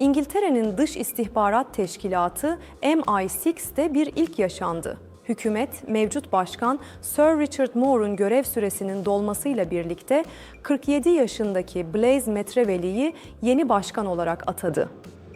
İngiltere'nin Dış İstihbarat Teşkilatı MI6'de bir ilk yaşandı. Hükümet, mevcut başkan Sir Richard Moore'un görev süresinin dolmasıyla birlikte 47 yaşındaki Blaise Metrevelli'yi yeni başkan olarak atadı.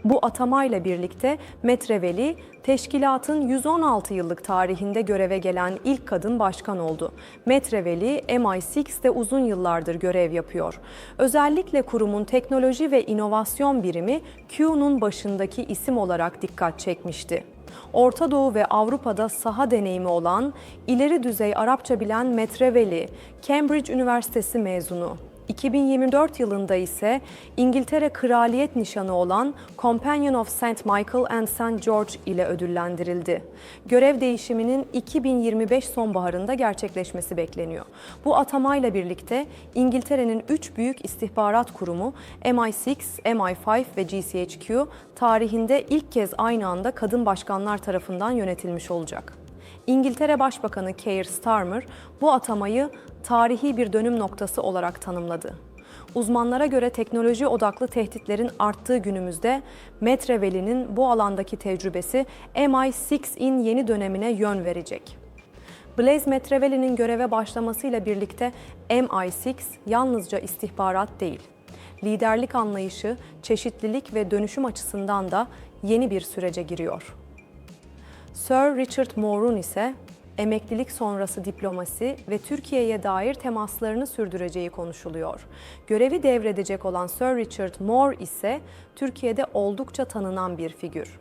Bu atamayla birlikte Metrevelli, teşkilatın 116 yıllık tarihinde göreve gelen ilk kadın başkan oldu. Metrevelli, MI6'de uzun yıllardır görev yapıyor. Özellikle kurumun teknoloji ve inovasyon birimi Q'nun başındaki isim olarak dikkat çekmişti. Orta Doğu ve Avrupa'da saha deneyimi olan, ileri düzey Arapça bilen Metrevelli, Cambridge Üniversitesi mezunu. 2024 yılında ise İngiltere Kraliyet Nişanı olan Companion of St. Michael and St. George ile ödüllendirildi. Görev değişiminin 2025 sonbaharında gerçekleşmesi bekleniyor. Bu atamayla birlikte İngiltere'nin 3 büyük istihbarat kurumu MI6, MI5 ve GCHQ tarihinde ilk kez aynı anda kadın başkanlar tarafından yönetilmiş olacak. İngiltere Başbakanı Keir Starmer bu atamayı tarihi bir dönüm noktası olarak tanımladı. Uzmanlara göre teknoloji odaklı tehditlerin arttığı günümüzde Metrevelli'nin bu alandaki tecrübesi MI6'in yeni dönemine yön verecek. Blaise Metrevelli'nin göreve başlamasıyla birlikte MI6 yalnızca istihbarat değil, liderlik anlayışı, çeşitlilik ve dönüşüm açısından da yeni bir sürece giriyor. Sir Richard Moore'un ise emeklilik sonrası diplomasi ve Türkiye'ye dair temaslarını sürdüreceği konuşuluyor. Görevi devredecek olan Sir Richard Moore ise Türkiye'de oldukça tanınan bir figür.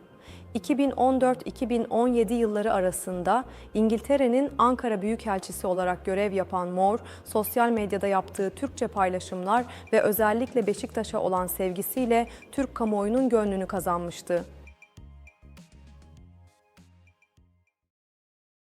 2014-2017 yılları arasında İngiltere'nin Ankara Büyükelçisi olarak görev yapan Moore, sosyal medyada yaptığı Türkçe paylaşımlar ve özellikle Beşiktaş'a olan sevgisiyle Türk kamuoyunun gönlünü kazanmıştı.